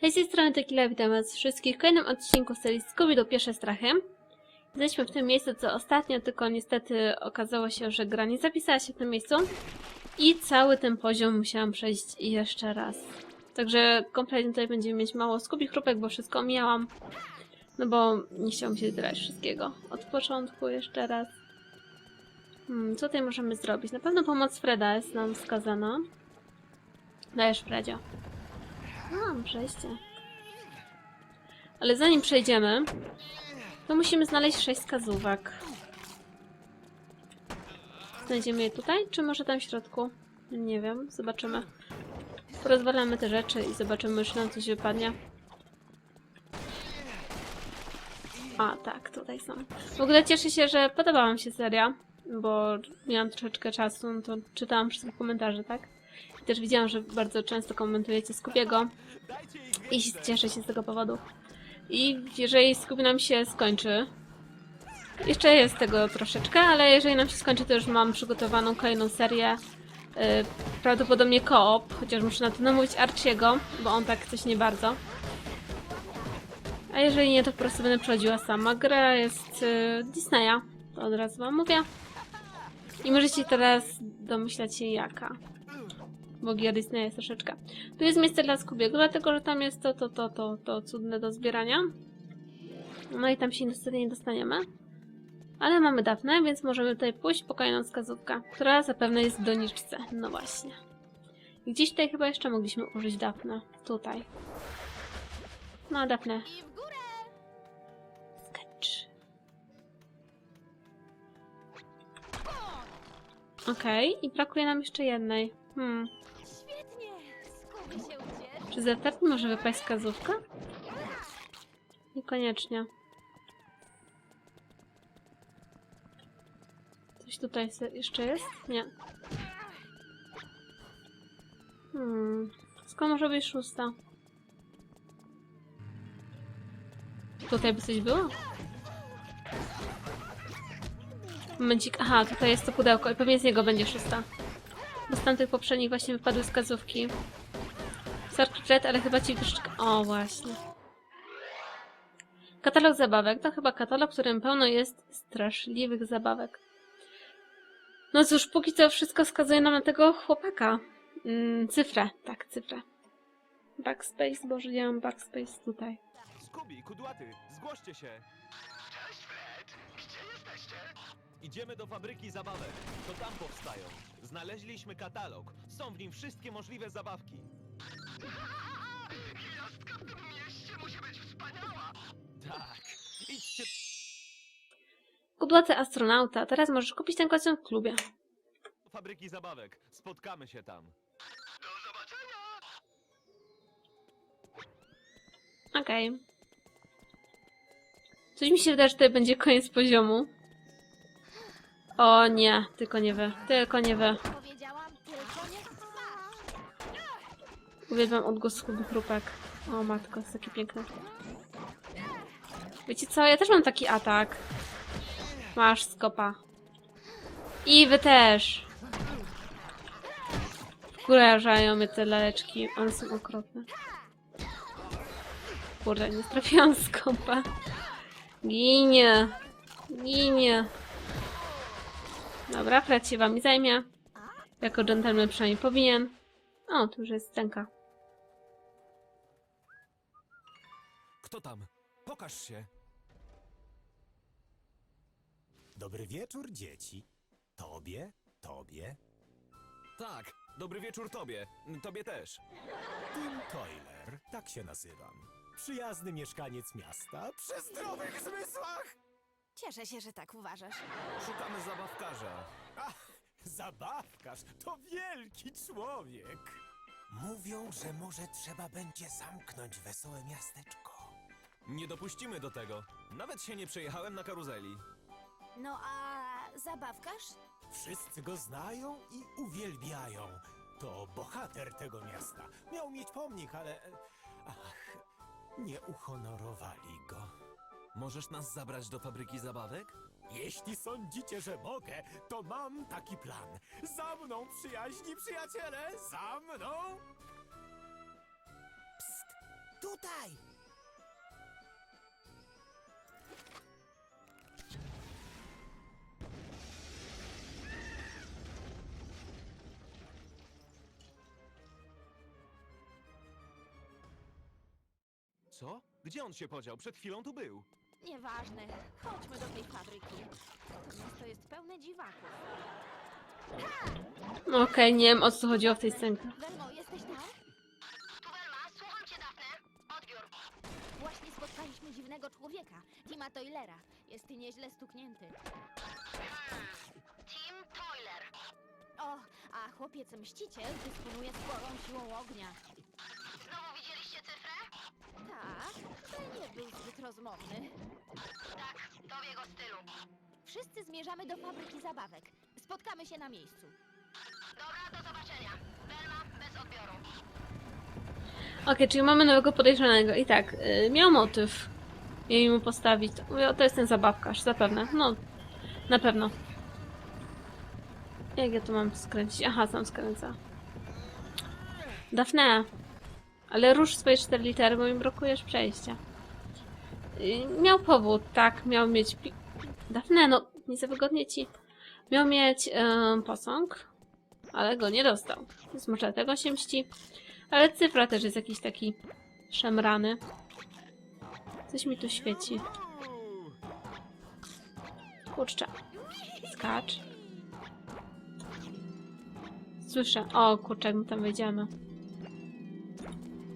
Hej, z tej strony Tequila, witam was wszystkich w kolejnym odcinku serii Scooby do Pierwsze Strachem. Jesteśmy w tym miejscu, co ostatnio, tylko niestety okazało się, że gra nie zapisała się w tym miejscu. I cały ten poziom musiałam przejść jeszcze raz. Także kompletnie tutaj będziemy mieć mało Scooby chrupek, bo wszystko miałam. No bo nie chciałam się grać wszystkiego. Od początku jeszcze raz. Hmm, co tutaj możemy zrobić? Na pewno pomoc Freda jest nam wskazana. Dajesz, Fredzio. Mam przejście. Ale zanim przejdziemy, to musimy znaleźć sześć wskazówek. Znajdziemy je tutaj, czy może tam w środku? Nie wiem, zobaczymy. Porozwalamy te rzeczy i zobaczymy, czy nam coś wypadnie. A, tak, tutaj są. W ogóle cieszę się, że podobała mi się seria, bo miałam troszeczkę czasu, no to czytałam wszystkie komentarze, tak? Też widziałam, że bardzo często komentujecie Skubiego i cieszę się z tego powodu. I jeżeli Scooby nam się skończy, jeszcze jest tego troszeczkę, ale jeżeli nam się skończy, to już mam przygotowaną kolejną serię. Yy, prawdopodobnie koop, chociaż muszę na to namówić Archiego, bo on tak coś nie bardzo. A jeżeli nie, to po prostu będę przechodziła sama. Gra jest yy, Disneya, to od razu wam mówię. I możecie teraz domyślać się jaka. Bo gier Disneya jest troszeczkę. Tu jest miejsce dla Skubiego, dlatego że tam jest to, to, to, to, to cudne do zbierania. No i tam się niestety nie dostaniemy. Ale mamy Dafnę, więc możemy tutaj pójść po kolejną wskazówkę, która zapewne jest w doniczce. No właśnie. Gdzieś tutaj chyba jeszcze mogliśmy użyć Dafnę. Tutaj. No, górę! Sketch. Okej, i brakuje nam jeszcze jednej. Hmm. Czy z latarni może wypaść wskazówka? Niekoniecznie. Coś tutaj jeszcze jest? Nie. Hmm. Skąd może być szósta? Tutaj by coś było? Momencik. Aha, tutaj jest to pudełko i pewnie z niego będzie szósta. Bo z tamtych poprzednich właśnie wypadły wskazówki. Sarklet, ale chyba ci troszeczkę... O, właśnie. Katalog zabawek. To chyba katalog, w którym pełno jest straszliwych zabawek. No cóż, póki co wszystko wskazuje nam na tego chłopaka. Mm, cyfrę. Tak, cyfrę. Backspace, boże, ja mam backspace tutaj. Skubi, kudłaty, zgłoście się! Cześć Fred! Gdzie jesteście? Idziemy do fabryki zabawek. To tam powstają. Znaleźliśmy katalog. Są w nim wszystkie możliwe zabawki. Gwiazdka w tym mieście musi być wspaniała! Tak. Idźcie Kudłaty astronauta. Teraz możesz kupić ten kostium w klubie. fabryki zabawek. Spotkamy się tam. Do zobaczenia! Okej. Coś mi się wydaje, że tutaj będzie koniec poziomu. O nie, tylko nie wy. Tylko nie wy. Uwielbiam odgłos chrupek. O matko, jest taki piękny. Wiecie co, ja też mam taki atak. Masz skopa. I wy też. Wkurażają mnie te laleczki. One są okropne. Kurde, nie trafiłam skopa. Ginie. Ginie. Dobra, Fred się wami zajmie. Jako dżentelmen przynajmniej powinien. O, tu już jest scenka. Kto tam? Pokaż się. Dobry wieczór, dzieci. Tobie, tobie. Tak. Dobry wieczór tobie. Tobie też. Tim Toiler, tak się nazywam. Przyjazny mieszkaniec miasta przy zdrowych zmysłach. Cieszę się, że tak uważasz. Szukamy zabawkarza. Ach, zabawkarz to wielki człowiek. Mówią, że może trzeba będzie zamknąć wesołe miasteczko. Nie dopuścimy do tego. Nawet się nie przejechałem na karuzeli. No a zabawkarz? Wszyscy go znają i uwielbiają. To bohater tego miasta. Miał mieć pomnik, ale... e, Ach, nie uhonorowali go. Możesz nas zabrać do fabryki zabawek? Jeśli sądzicie, że mogę, to mam taki plan. Za mną, przyjaźni przyjaciele, za mną! Psst, tutaj Gdzie on się podział? Przed chwilą tu był. Nieważne. Chodźmy do tej fabryki. To miasto jest pełne dziwaków. Okej, nie wiem o co chodziło w tej scence. Welmo, jesteś tam? Tu Welma, słucham cię, Dafne. Odbiór. Właśnie spotkaliśmy dziwnego człowieka, Tima Toilera. Jest nieźle stuknięty. Tim Toiler. O, a chłopiec mściciel dysponuje sporą siłą ognia. Rozmowny. Tak, to w jego stylu. Wszyscy zmierzamy do fabryki zabawek. Spotkamy się na miejscu. Dobra, do zobaczenia. Welma, bez odbioru. Okej, czyli mamy nowego podejrzanego. I tak, y, miał motyw. Jej mu postawić. Mówię, o, to jest ten zabawkarz, zapewne. No, na pewno. Jak ja to mam skręcić? Aha, sam skręca. Dafne, ale rusz swoje cztery litery, bo mi blokujesz przejścia. Y, Miał powód, tak, miał mieć... Dafne, no, nie za wygodnie ci. Miał mieć em, posąg, ale go nie dostał. Może dlatego się mści. Ale cyfra też jest jakiś taki szemrany. Coś mi tu świeci. Kurczę. Skacz. Słyszę. O, kurczę, jak my tam wejdziemy.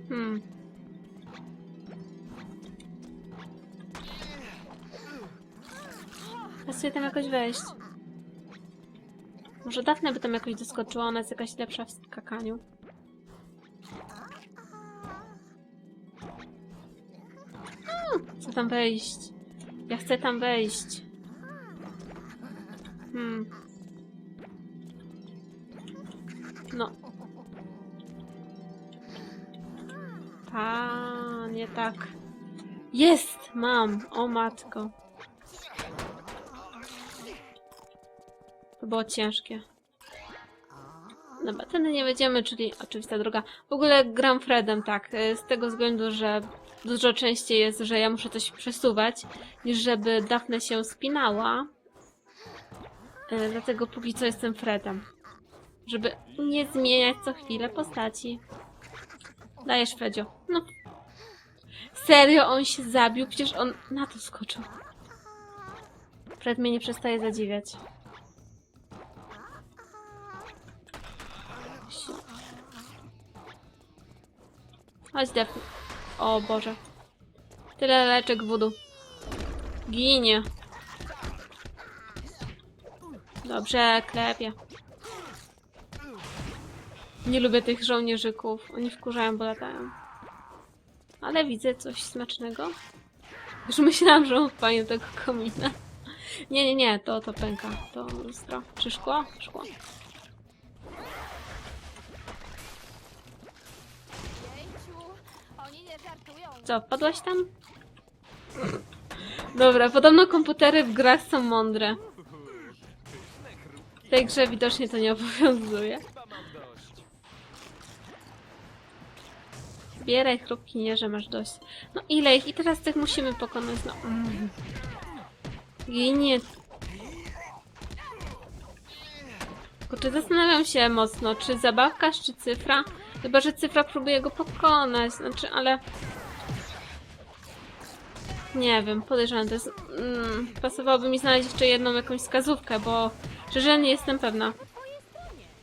Hmm. Ja sobie tam jakoś wejść. Może Dafne by tam jakoś doskoczyła, ona jest jakaś lepsza w skakaniu. Chcę tam wejść. Ja chcę tam wejść. Hmm. No. Ta, nie tak. Jest! Mam! O matko. To było ciężkie. Dobra, tędy nie będziemy, czyli oczywista droga. W ogóle gram Fredem, tak, y, z tego względu, że dużo częściej jest, że ja muszę coś przesuwać, niż żeby Daphne się spinała. Y, Dlatego póki co jestem Fredem. Żeby nie zmieniać co chwilę postaci. Dajesz, Fredzio. No. Serio, on się zabił? Przecież on na to skoczył. Fred mnie nie przestaje zadziwiać. Chodź, Daphne. O Boże. Tyle leczek wodu. Ginie. Dobrze, klepie. Nie lubię tych żołnierzyków. Oni wkurzają, bo latają. Ale widzę coś smacznego. Już myślałam, że do tego komina. Nie, nie, nie, to, to pęka. To lustro. Czy szkło? Szkło. Co, wpadłaś tam? Dobra, podobno komputery w grach są mądre. W tej grze widocznie to nie obowiązuje. Zbieraj chrupki, nie, że masz dość. No ile ich? I teraz tych musimy pokonać, no. Mm. Ginie. Kurczę, zastanawiam się mocno, czy zabawkarz, czy cyfra. Chyba, że cyfra próbuje go pokonać, znaczy, ale... Nie wiem, podejrzewam, to jest... Mm, pasowałoby mi znaleźć jeszcze jedną jakąś wskazówkę, bo szczerze nie jestem pewna.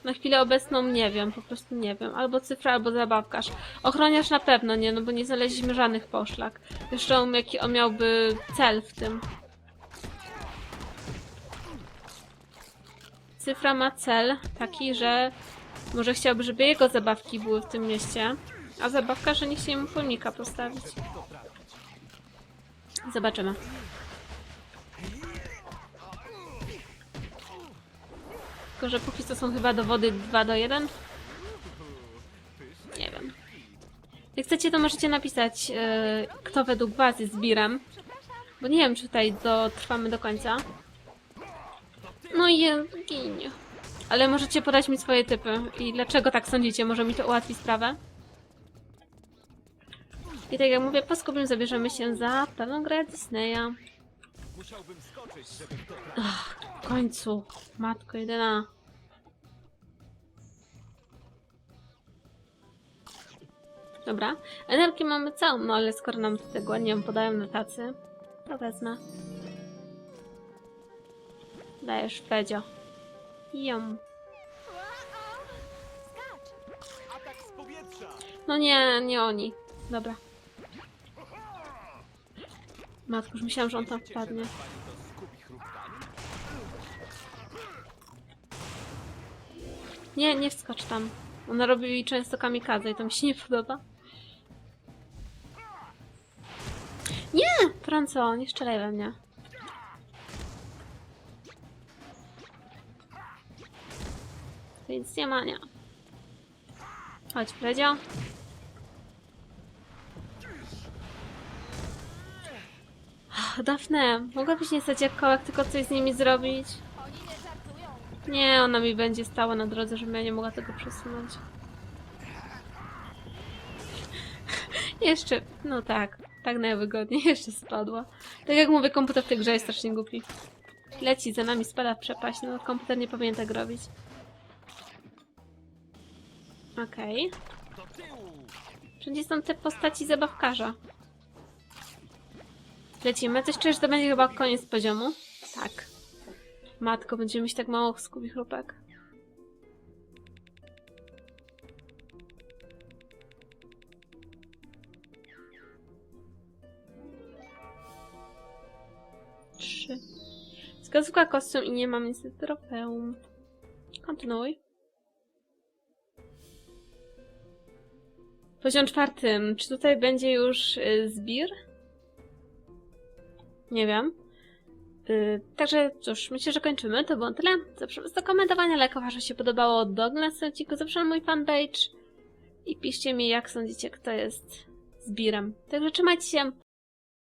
Na chwilę obecną nie wiem, po prostu nie wiem. Albo cyfra, albo zabawkarz. Ochroniarz na pewno nie, no bo nie znaleźliśmy żadnych poszlak. On, jaki on miałby cel w tym. Cyfra ma cel taki, że może chciałby, żeby jego zabawki były w tym mieście, a zabawkarze niech się mu pomnika postawić. Zobaczymy. Tylko, że póki co są chyba dowody 2 do 1. Nie wiem. Jak chcecie, to możecie napisać, e, kto według was jest zbirem. Bo nie wiem, czy tutaj dotrwamy do końca. No i ginie. Ale możecie podać mi swoje typy. I dlaczego tak sądzicie? Może mi to ułatwi sprawę? I tak jak mówię, po skupim zabierzemy się za pewną grę Disneya. Musiałbym skoczyć, żeby to... W końcu. Matko jedyna. Dobra. Energię mamy całą, no ale skoro nam ładnie ją podają na tacy, to wezmę. Dajesz, Fredzio. Skacz! Atak! No nie, nie oni. Dobra. Matko, już myślałam, że on tam wpadnie. Nie, nie wskocz tam. Ona robi często kamikadze i to mi się nie podoba. Nie! Franco, nie strzelaj we mnie. Nic nie ma, nie. Chodź, Fredzio. Ach, Dafne, mogłabyś nie stać jak kołek, tylko coś z nimi zrobić? Nie, ona mi będzie stała na drodze, żebym ja nie mogła tego przesunąć. Jeszcze, no tak, tak najwygodniej, jeszcze spadła. Tak jak mówię, komputer w tej grze jest strasznie głupi. Leci za nami, spada w przepaść, no komputer nie powinien tak robić. Okej. Wszędzie są te postaci zabawkarza. Lecimy. Coś czuję, że to będzie chyba koniec poziomu? Tak. Matko, będziemy mieć tak mało skubich chrupek. Trzy. Wskazówka kostium i nie mam niestety trofeum. Kontynuuj. Poziom czwartym. Czy tutaj będzie już y, zbir? Nie wiem. Y, także cóż, myślę, że kończymy. To było tyle. Zapraszam do komentowania, lajkowania, że się podobało. Do oglądania odcinku. Zapraszam mój fanpage. I piszcie mi, jak sądzicie, kto jest zbirem. Także trzymajcie się.